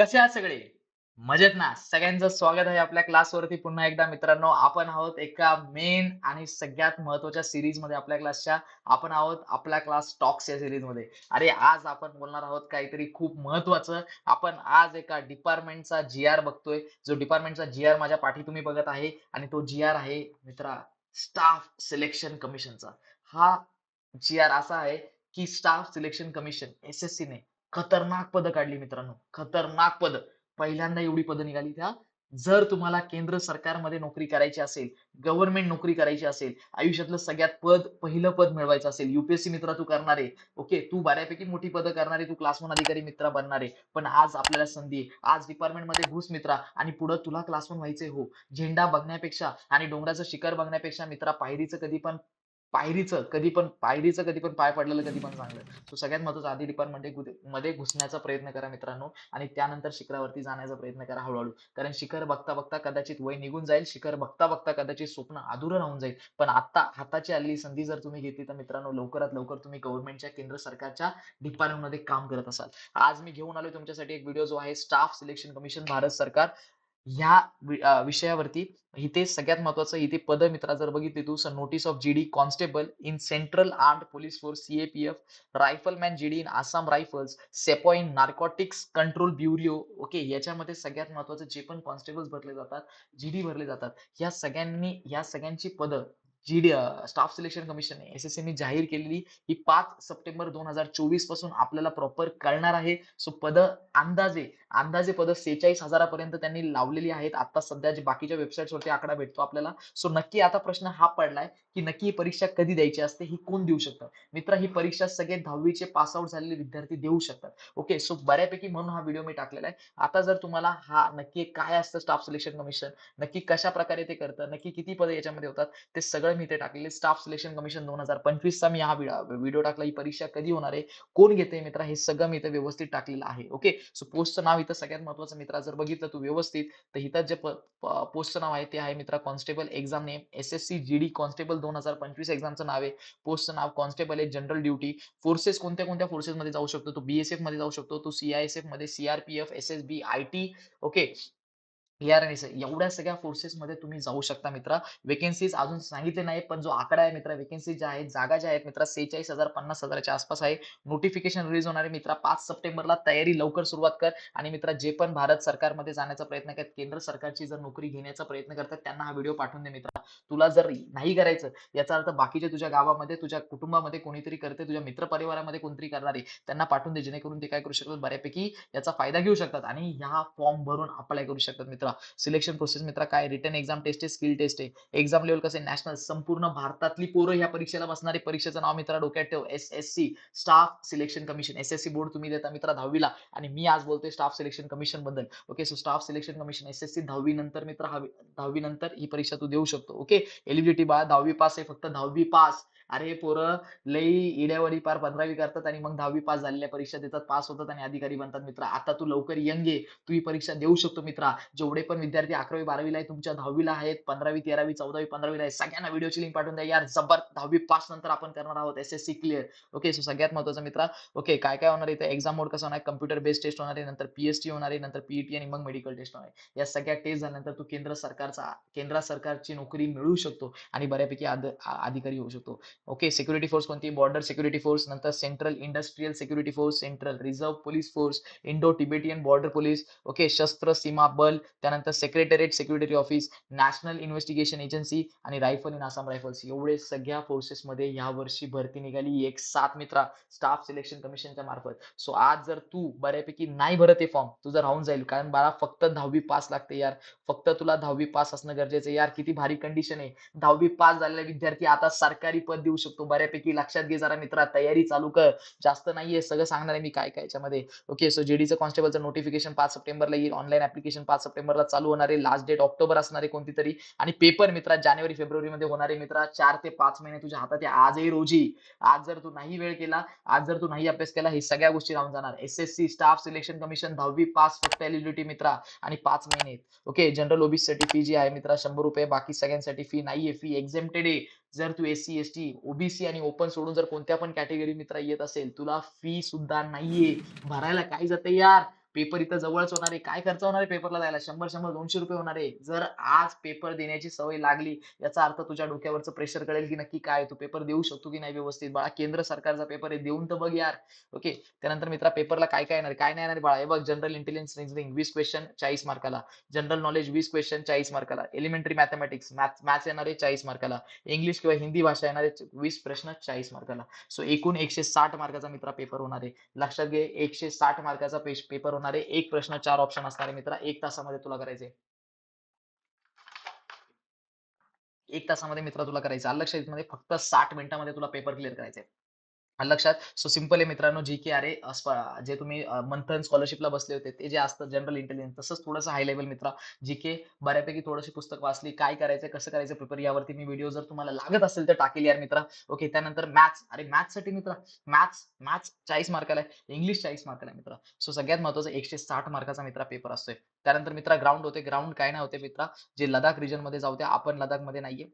कसे आहात सगळे? मजेत ना? सगळ्यांचं स्वागत आहे आपल्या क्लासवरती. पुन्हा एकदा मित्रांनो आपण आहोत एका मेन आणि सगळ्यात महत्त्वाच्या सिरीजमध्ये आपल्या क्लासच्या आपण आहोत आपला क्लास टॉक्स या सिरीजमध्ये. अरे आज आपण बोलणार आहोत काहीतरी खूप महत्वाचं आपण आज एका डिपार्टमेंटचा जी आर बघतोय. जो डिपार्टमेंटचा जी आर माझ्या पाठी तुम्ही बघत आहे आणि तो जी आर आहे मित्रा स्टाफ सिलेक्शन कमिशनचा हा जी आर असा आहे की staff selection commission S S C ने खतरनाक पद काढली मित्रांनो. खतरनाक पद. पहिल्यांदा एवढी पद निघाली त्या. जर तुम्हाला केंद्र सरकारमध्ये नोकरी करायची असेल गव्हर्नमेंट नोकरी करायची असेल आयुष्यातलं सगळ्यात पद पहिलं पद मिळवायचं असेल युपीएससी मित्रा तू करणार आहे. ओके तू बऱ्यापैकी मोठी पदं करणार आहे तू क्लास वन अधिकारी मित्रा बनणार आहे. पण आज आपल्याला संधी आहे. आज डिपार्टमेंटमध्ये घुस मित्रा आणि पुढे तुला क्लास वन व्हायचे हो. झेंडा बघण्यापेक्षा आणि डोंगराचं शिखर बघण्यापेक्षा मित्रा पायरीचं कधी पण पायरीचं कधी पण पायरीचं कधी पण पाय पडलेलं कधी पण चांगलं. सो सगळ्यात महत्वाचं आधी डिपार्टमेंट म्हणजे मध्ये घुसण्याचा प्रयत्न करा मित्रांनो आणि त्यानंतर शिखरावरती जाण्याचा प्रयत्न करा हळूहळू. कारण शिखर बघता बघता कदाचित वय निघून जाईल शिखर बघता बघता कदाचित स्वप्न अधुरं राहून जाईल. पण आता हाताची आलेली संधी जर तुम्ही घेतली तर मित्रांनो लवकरात लवकर तुम्ही गव्हर्नमेंटच्या केंद्र सरकारच्या डिपार्टमेंटमध्ये काम करत असाल. आज मी घेऊन आलो तुमच्यासाठी एक व्हिडिओ जो आहे स्टाफ सिलेक्शन कमिशन भारत सरकार. ह्या विषयावरती इथे सगळ्यात महत्वाचं इथे पद मित्रा जर बघितली तू notice of GD constable in central armed police force CAPF rifleman GD in Assam rifles sepoy in control bureau okay याच्यामध्ये सगळ्यात महत्वाचं जे पण कॉन्स्टेबल्स भरले जातात जीडी भरले जातात या सगळ्यांनी या सगळ्यांची पदं जीडी स्टाफ सिलेक्शन कमिशन एसएससीने जाहीर केलेली ही पाच सप्टेंबर दोन हजार चोवीसपासून आपल्याला प्रॉपर कळणार आहे. सो पद अंदाजे अंदाजे पद सेहेचाळीस हजारापर्यंत त्यांनी लावलेली आहेत. आता सध्या जे बाकीच्या वेबसाईट वरती आकडा भेटतो आपल्याला. सो नक्की आता प्रश्न हा पडलाय की नक्की ही परीक्षा कधी द्यायची असते ही कोण देऊ शकतं? मित्र ही परीक्षा सगळे दहावीचे पास आउट झालेले विद्यार्थी देऊ शकतात. ओके सो बऱ्यापैकी म्हणून हा व्हिडिओ मी टाकलेला आहे. आता जर तुम्हाला हा नक्की काय असतं स्टाफ सिलेक्शन कमिशन नक्की कशा प्रकारे ते करतं नक्की किती पदे याच्यामध्ये होतात ते सगळं मी इथे टाकलेले स्टाफ सिलेक्शन कमिशन दोन हजार पंचवीसचा मी हा व्हिडिओ टाकला. ही परीक्षा कधी होणार आहे? कोण घेते मित्र? हे सगळं मी इथे व्यवस्थित टाकलेलं आहे. ओके सो पोस्टचं नाव इथं सगळ्यात महत्वाचं मित्र जर बघितलं तू व्यवस्थित तर इथं जे पोस्टचं नाव आहे ते आहे मित्रा constable exam name S S C G D constable दोन हजार पंचवीस एक्झामचं नाव आहे. पोस्टचं नाव कॉन्स्टेबल आहे जनरल ड्युटी फोर्सेस कोणत्या कोणत्या फोर्सेस मध्ये जाऊ शकतो? तो बीएसएफमध्ये जाऊ शकतो तो सीआयएसएफमध्ये CRPF S S B I T okay ARNS एवढ्या सगळ्या फोर्सेस मध्ये तुम्ही जाऊ शकता मित्रा. वेकेन्सीज अजून सांगितले नाही पण जो आकडा आहे मित्रा वेकेन्सी ज्या आहेत जागा ज्या आहेत मित्रा सेहेचाळीस हजार पन्नास हजाराच्या आसपास आहे. नोटिफिकेशन रिलीज होणार आहे मित्रा. पाच सप्टेंबरला तयारी लवकर सुरुवात कर. आणि मित्रा जे पण भारत सरकारमध्ये जाण्याचा प्रयत्न करत केंद्र सरकारची जर नोकरी घेण्याचा प्रयत्न करतात त्यांना हा व्हिडिओ पाठवून दे मित्रा. तुला जर नाही करायचं याचा अर्थ बाकीच्या तुझ्या गावामध्ये तुझ्या कुटुंबामध्ये कोणीतरी करते तुझ्या मित्र परिवारामध्ये कोणतरी करणारे त्यांना पाठवून दे जेणेकरून ते काय करू शकतात? बऱ्यापैकी याचा फायदा घेऊ शकतात. आणि ह्या फॉर्म भरून अप्लाय करू शकतात मित्र. सिलेक्शन प्रोसेस मित्रा काय रिटर्न एक्झाम टेस्ट आहे स्किल टेस्ट आहे. एक्झाम लेवल कसं नॅशनल संपूर्ण भारतातली पोरं ह्या परीक्षेला बसणारे परीक्षेचं नाव मित्रा डोक्यात ठेव. S S C staff selection commission S S C board तुम्ही देता मित्रा दहावीला. आणि मी आज बोलतोय staff selection कमिशनबद्दल. Okay so staff selection commission S S C दहावी नंतर मित्र दहावी नंतर ही परीक्षा तू देऊ शकतो. ओके एलिजिबिलिटी बा दहावी पास आहे फक्त दहावी पास अरे पोरं लई इड्यावरी पार पंधरावी करतात आणि मग दहावी पास झालेल्या परीक्षा देतात पास होतात आणि अधिकारी बनतात. मित्र आता तू लवकर यंग आहे तू ही परीक्षा देऊ शकतो मित्रा. जेवढे पण विद्यार्थी अकरावी बारावीला आहे तुमच्या दहावीला आहेत पंधरावी तेरावी चौदावी पंधरावीला आहे सगळ्यांना व्हिडिओची लिंक पाठवून द्या यार. जबर दहावी पास नंतर आपण करणार आहोत. S S C clear okay so सगळ्यात महत्वाचं मित्रा. ओके काय काय होणार आहे एक्झाम मोड कसं होणार कम्प्युटर बेस्ड टेस्ट होणार आहे नंतर पीएचटी होणार आहे नंतर पीईटी आणि मग मेडिकल टेस्ट होणार आहे. या सगळ्या टेस्ट झाल्यानंतर तू केंद्र सरकारचा केंद्र सरकारची नोकरी मिळू शकतो आणि बऱ्यापैकी अधिकारी होऊ शकतो. ओके सिक्युरिटी फोर्स कोणती? बॉर्डर सिक्युरिटी फोर्स नंतर central industrial security force central reserve police force Indo Tibetan border police okay Shastra Seema Bal त्यानंतर secretariat security office national investigation agency आणि रायफल इन आसाम रायफल्स एवढे सगळ्या forces मध्ये या वर्षी भरती निघाली. एक सात मित्रा स्टाफ सिलेक्शन कमिशनच्या मार्फत. सो आज जर तू बऱ्यापैकी नाही भरत हे फॉर्म तुझं राहून जाईल. कारण मला फक्त दहावी पास लागते यार. फक्त तुला दहावी पास असणं गरजेचं आहे यार. किती भारी कंडिशन आहे. दहावी पास झालेला विद्यार्थी आता सरकारी पद देऊ शकतो. बऱ्यापैकी लक्षात घे जरा मित्रा तयारी चालू कर. जास्त नाहीये सगळं सांगणार आहे मी काय काय याच्यामध्ये. ओके सो जेडीचं कॉन्स्टेबलचं नोटिफिकेशन पाच सप्टेंबरला येईल. ऑनलाईन ऍप्लिकेशन पाच सप्टेंबरला चालू होणार आहे. लास्ट डेट ऑक्टोबर असणार आहे कोणती तरी आणि पेपर मित्रा जानेवारी फेब्रुवारी मध्ये आहे मित्रा. चार ते पाच महिने तुझ्या हातात आहे. आजही रोजी. आज जर तू नाही वेळ केला आज जर तू नाही अभ्यास केला हे सगळ्या गोष्टी राहून जाणार. S S C staff selection commission दहावी पास फक्त एलिजिबिलिटी मित्रा. आणि पाच महिने. ओके जनरल ओबीसी साठी फी जी आहे मित्रा. शंभर रुपये बाकी सगळ्यांसाठी फी नाहीये. फी एक्झेम्प्टेड आहे. जर तू S C S T OBC आणि ओपन सोडून जर कोणत्या पण कॅटेगरी मित्र येत असेल तुला फी सुद्धा नाहीये. भरायला काय जाते यार? पेपर इथं जवळच होणार आहे. काय खर्च होणार आहे पेपरला जायला? शंभर शंभर दोनशे रुपये होणार आहे. जर आज पेपर देण्याची सवय लागली याचा अर्थ तुझ्या डोक्यावरचं प्रेशर कळेल की नक्की काय तू पेपर देऊ शकतो की नाही व्यवस्थित? बाळा केंद्र सरकारचा पेपर आहे. देऊन तर बघ यार. ओके त्यानंतर मित्रा पेपरला काय काय येणार काय नाही येणार बाळा हे बघ जनरल इंटेलिजन्स रिजनिंग वीस क्वेश्चन चाळीस मार्काला जनरल नॉलेज वीस क्वेश्चन चाळीस मार्काला एलिमेंटरी मॅथमॅटिक्स मॅथ्स मॅथ्स येणार आहे चाळीस मार्काला इंग्लिश किंवा हिंदी भाषा येणार आहे वीस प्रश्न चाळीस मार्काला सो एकूण एकशे साठ मार्काचा मित्रा पेपर होणार आहे. लक्षात घे एकशे साठ मार्काचा पेपर होणार एक प्रश्न चार ऑप्शन असणारे मित्र मित्रा एक तासामध्ये तुला करायचे. एक तासामध्ये मित्र तुला करायचं. आलं लक्षात मध्ये म्हणजे फक्त साठ मिनिटामध्ये तुला पेपर क्लिअर करायचे. लक्षात सो सिंपल आहे मित्रांनो जी के अरे जे तुम्ही मंथन स्कॉलरशिपला बसले होते ते जे असतं जनरल इंटेलिजन्स तसंच थोडंसं हाय लेवल मित्रा जी के बऱ्यापैकी थोडीशी पुस्तक वाचली काय करायचं कसं करायचं पेपर यावरती मी व्हिडिओ जर तुम्हाला लागत असेल तर टाकेल यार मित्रा. ओके त्यानंतर मॅथ्स अरे मॅथ्ससाठी मित्र मित्रा मॅथ्स मॅथ्स चाळीस मार्काला आहे इंग्लिश चाळीस मार्काला आहे मित्रा. सो सगळ्यात महत्वाचं एकशे साठ मार्काचा मित्रा पेपर असतोय. त्यानंतर मित्रा ग्राउंड होते ग्राउंड काय नाही होते मित्रा जे लडाख रिजनमध्ये जाऊ द्या आपण लडाखमध्ये नाहीये.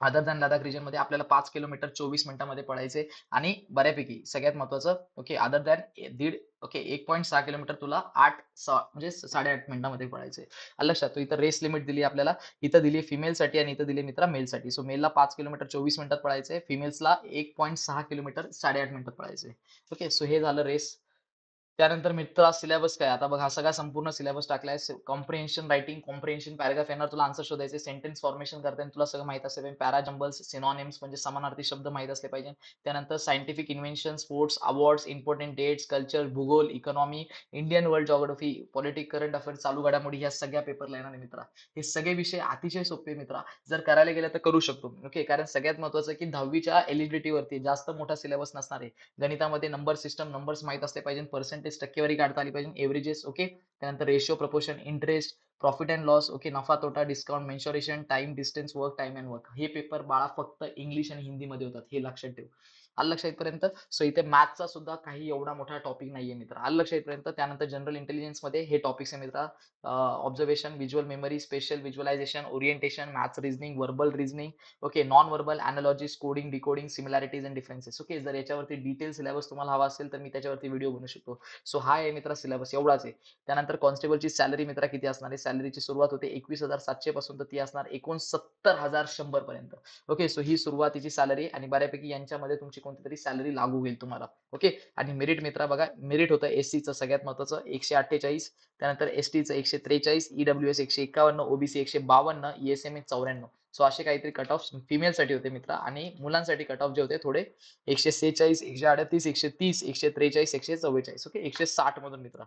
अदर दॅन लडाख रिजनमध्ये आपल्याला पाच किलोमीटर चोवीस मिनिटांमध्ये पळायचे आणि बऱ्यापैकी सगळ्यात महत्वाचं ओके अदर दॅन दीड ओके एक पॉईंट सहा किलोमीटर तुला आठ म्हणजे साडेआठ मिनिटांमध्ये पळायचे लक्षात तू इथं रेस लिमिट दिली आपल्याला इथं दिली फिमेलसाठी आणि इथं दिली मित्रा मेलसाठी सो मेलला पाच किलोमीटर चोवीस मिनिटात पळायचे फिमेल्सला एक पॉईंट सहा किलोमीटर साडेआठ मिनिटात पळायचे ओके सो हे झालं रेस त्यानंतर मित्र सिलेबस काय? आता बघ हा सगळा संपूर्ण सिलेबस टाकलाय. कॉम्प्रिहेन्शन रायटिंग कॉम्प्रिहेन्शन पॅराग्राफ येणार तुला आन्सर शोधायचे. सेंटेन्स फॉर्मेशन करताना तुला सगळं माहीत असेल. पाहिजे पॅराजम्बल्स सिनॉनिम्स म्हणजे समानार्थी शब्द माहीत असले पाहिजे. त्यानंतर scientific invention sports awards important dates culture भूगोल economy Indian world geography politic current affairs चालू घडामोडी या सगळ्या पेपरला येणार मित्रा. हे सगळे विषय अतिशय सोपे मित्रा. जर करायला गेलं तर करू शकतो ओके कारण सगळ्यात महत्वाचं की दहावीच्या एलिजिबिलिटीवरती जास्त मोठा सिलेबस नसणार आहे. गणितामध्ये नंबर सिस्टम नंबर्स माहीत असले पाहिजे. पर्सेंटेज टक्केवारी काढता आली पाहिजे. एव्हरेजेस ओके त्यानंतर ratio proportion interest profit and loss okay नफा तोटा discount mensuration time distance work time and work हे पेपर बाळा फक्त इंग्लिश आणि हिंदीमध्ये होतात. हे लक्षात ठेव. आलं लक्षात इथपर्यंत सो इथे मॅथचा सुद्धा काही एवढा मोठा टॉपिक नाहीये मित्र. आलं लक्षात इथपर्यंत त्यानंतर जनरल इंटेलिजन्समध्ये हे टॉपिक्स आहे मित्र. Observation visual memory spatial visualisation orientation maths reasoning verbal reasoning okay non verbal analogies coding decoding similarities and differences okay जर याच्यावरती डिटेल सिलेबस तुम्हाला हवा असेल तर मी त्याच्यावरती व्हिडिओ बनवू शकतो. सो हा आहे मित्र सिलेबस एवढाच आहे. त्यानंतर कॉन्स्टेबलची सॅलरी मित्र किती असणार आहे? सॅलरीची सुरुवात होते एकवीस हजार सातशे पासून तर ती असणार एकोणसत्तर हजार शंभर पर्यंत. ओके सो ही सुरुवातीची सॅलरी आणि बऱ्यापैकी यांच्यामध्ये तुमची कोणती तरी सॅलरी लागू होईल तुम्हाला. ओके आणि मेरिट मित्रा बघा मेरिट होतं एससीचं सगळ्यात महत्वाचं एकशे अठ्ठेचाळीस त्यानंतर एसटीचं एकशे त्रेचाळीस ईडब्ल्यू एस एकशे एकावन्न ओबीसी एकशे बावन्न ईएसएम ए चौऱ्याण्णव. सो असे काहीतरी कट ऑफ फिमेल साठी होते मित्र आणि मुलांसाठी कट ऑफ जे होते थोडे एकशे सेहेचाळीस एकशे अडतीस एकशे तीस एकशे त्रेचाळीस एकशे चव्वेचाळीस. ओके एकशे साठ मधून मित्र.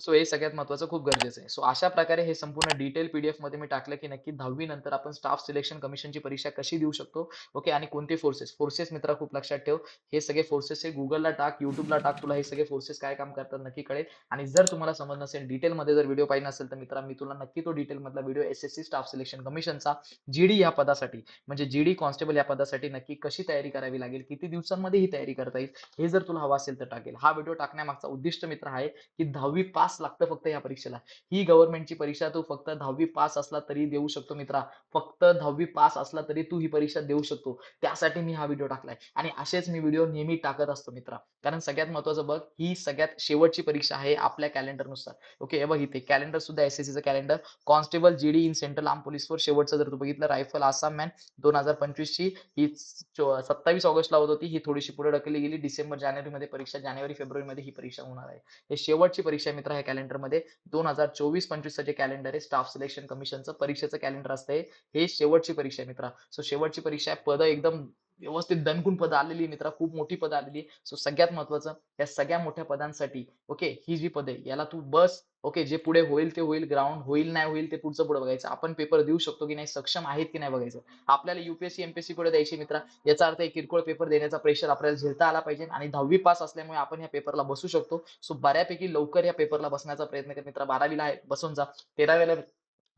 सो हे सगळ्यात महत्वाचं खूप गरजेचं आहे. सो अशा प्रकारे हे संपूर्ण डिटेल पीडीएफमध्ये मी टाकलं की नक्की दहावी नंतर आपण स्टाफ सिलेक्शन कमिशनची परीक्षा कशी देऊ शकतो ओके? आणि कोणते फोर्सेस? फोर्सेस मित्र खूप लक्षात ठेव. हे सगळे फोर्सेस हे गुगलला टाक युट्यूबला टाक तुला हे सगळे फोर्सेस काय काम करतात नक्की कळेल. आणि जर तुम्हाला समज नसेल डिटेलमध्ये जर व्हिडिओ पाहिजे असेल तर मित्रा मी तुला नक्की तो डिटेल मधला video S S C staff selection कमिशनचा GD या पदासाठी म्हणजे जीडी कॉन्स्टेबल या पदासाठी नक्की कशी तयारी करावी लागेल किती दिवसांमध्ये ही तयारी करता येईल हे जर तुला हवा असेल तर टाकेल. हा व्हिडिओ टाकण्यामागचा उद्दिष्ट मित्र आहे की दहावी पास लागतं फक्त या परीक्षेला. ही गव्हर्नमेंटची परीक्षा तू फक्त दहावी पास असला तरी देऊ शकतो मित्रा. फक्त दहावी पास असला तरी तू ही परीक्षा देऊ शकतो. त्यासाठी मी हा व्हिडिओ टाकलाय. आणि असेच मी व्हिडिओ नेहमी टाकत असतो मित्रा. कारण सगळ्यात महत्वाचं बघ ही सगळ्यात शेवटची परीक्षा आहे आपल्या कॅलेंडरनुसार ओके हे बघ इथे. कॅलेंडर सुद्धा S S calendar constable GD in central arm police force शेवटचं जर तू बघितलं रायफल आसाम मॅन दोन हजार पंचवीस ची ही सत्तावीस ऑगस्टला होत होती. ही थोडीशी पुढे ढकलली गेली. डिसेंबर जानेवारी मध्ये परीक्षा जानेवारी फेब्रुवारीमध्ये ही परीक्षा होणार आहे. हे शेवटची परीक्षा मित्र. आहे कॅलेंडरमध्ये. दोन हजार चोवीस पंचवीस जे कॅलेंडर आहे स्टाफ सिलेक्शन कमिशनचं परीक्षेचं कॅलेंडर असते हे शेवटची परीक्षा आहे मित्रा. सो शेवटची परीक्षा आहे. पद एकदम व्यवस्थित दणकून पद आलेली मित्रा खूप मोठी पद आलेली सो सगळ्यात महत्वाचं या सगळ्या मोठ्या पदांसाठी ओके ही जी पद याला तू बस ओके जे पुढे होईल ते होईल ग्राउंड होईल नाही होईल ते पुढचं पुढे बघायचं. आपण पेपर देऊ शकतो की नाही सक्षम आहेत की नाही बघायचं. आपल्याला युपीएससी एमपीएससी पुढे द्यायची मित्रा? याचा अर्थ किरकोळ पेपर देण्याचा प्रेशर आपल्याला झेलता आला पाहिजे आणि दहावी पास असल्यामुळे आपण या पेपरला बसू शकतो. सो बऱ्यापैकी लवकर या पेपरला बसण्याचा प्रयत्न कर मित्रा. बारावीला आहे बसून जा. तेराव्याला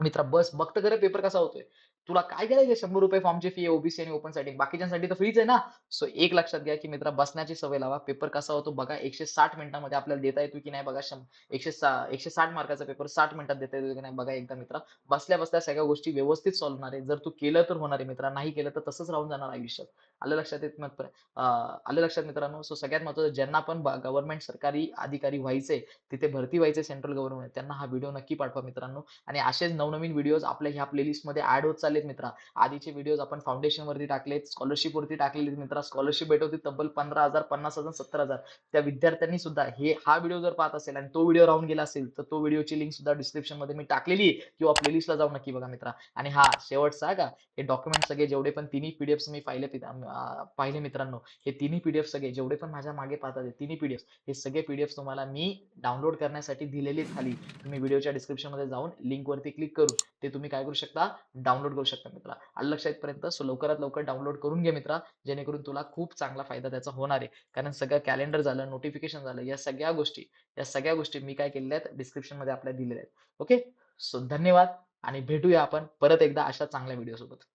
मित्रा बस. बघत खरं पेपर कसा होतोय. तुला काय करायचं शंभर रुपये फॉर्मची फी आहे ओबीसी आणि ओपनसाठी. बाकीच्यांसाठी तर फ्रीच आहे ना. सो एक लक्षात घ्या, की मित्र बसण्याची सवय लावा. पेपर कसा होतो बघा 160 मिनिटांमध्ये आपल्याला देता येतो की नाही बघा शं एकशे सा 160 मार्काचा पेपर साठ मिनिटात देता येतो की नाही बघा एकदा मित्र बसल्या-बसल्या सगळ्या गोष्टी व्यवस्थित सॉल्व्ह होणार आहे. जर तू केलं तर होणार आहे मित्र नाही केलं तर तसंच राहून जाणार आयुष्यात. आलं लक्षात येत मत आलं लक्षात मित्रांनो. सो सगळ्यात महत्वाचं ज्यांना पण गव्हर्नमेंट सरकारी अधिकारी व्हायचे तिथे भरती व्हायचे सेंट्रल गव्हर्नमेंट त्यांना हा व्हिडिओ नक्की पाठवा मित्रांनो. आणि असेच नवनवीन व्हिडिओज आपल्या ह्या प्लेलिस्टमध्ये ऍड होत चालले चाललेत मित्रा. आधीचे व्हिडिओज आपण फाउंडेशनवरती टाकलेत, स्कॉलरशिपवरती टाकलेत मित्रा. स्कॉलरशिप भेट होती तब्बल 15,000, 50,000, 70,000 त्या विद्यार्थ्यांनी सुद्धा हे हा व्हिडिओ जर पाहत असेल आणि तो व्हिडिओ राहून गेला असेल, तर तो व्हिडिओची लिंक सुद्धा डिस्क्रिप्शनमध्ये मी टाकलेली किंवा प्लेलिस्टला जाऊन नक्की बघा मित्रा. आणि हा शेवटचा का, हे डॉक्युमेंट सगळे जेवढे पण तिन्ही पीडीएफ मी पाहिले पाहिले मित्रांनो. हे तिन्ही पीडीएफ सगळे जेवढे पण माझ्या मागे पाहतात तिन्ही पीडीएफ हे सगळे पीडीएफ तुम्हाला मी डाउनलोड करण्यासाठी दिलेले खाली. तुम्ही व्हिडिओच्या डिस्क्रिप्शनमध्ये जाऊन लिंकवरती क्लिक करून ते तुम्ही काय करू शकता डाउनलोड करू शकता मित्रा. आलं लक्षात सो लवकरात लवकर डाउनलोड करून घे मित्रा. जेणेकरून तुला खूप चांगला फायदा त्याचा होणार आहे. कारण सगळं कॅलेंडर झालं, नोटिफिकेशन झालं, या सगळ्या गोष्टी या सगळ्या गोष्टी मी काय केलेल्या आहेत डिस्क्रिप्शनमध्ये आपल्या दिलेल्या आहेत. ओके. सो धन्यवाद आणि भेटूया आपण परत एकदा अशा चांगल्या व्हिडिओसोबत.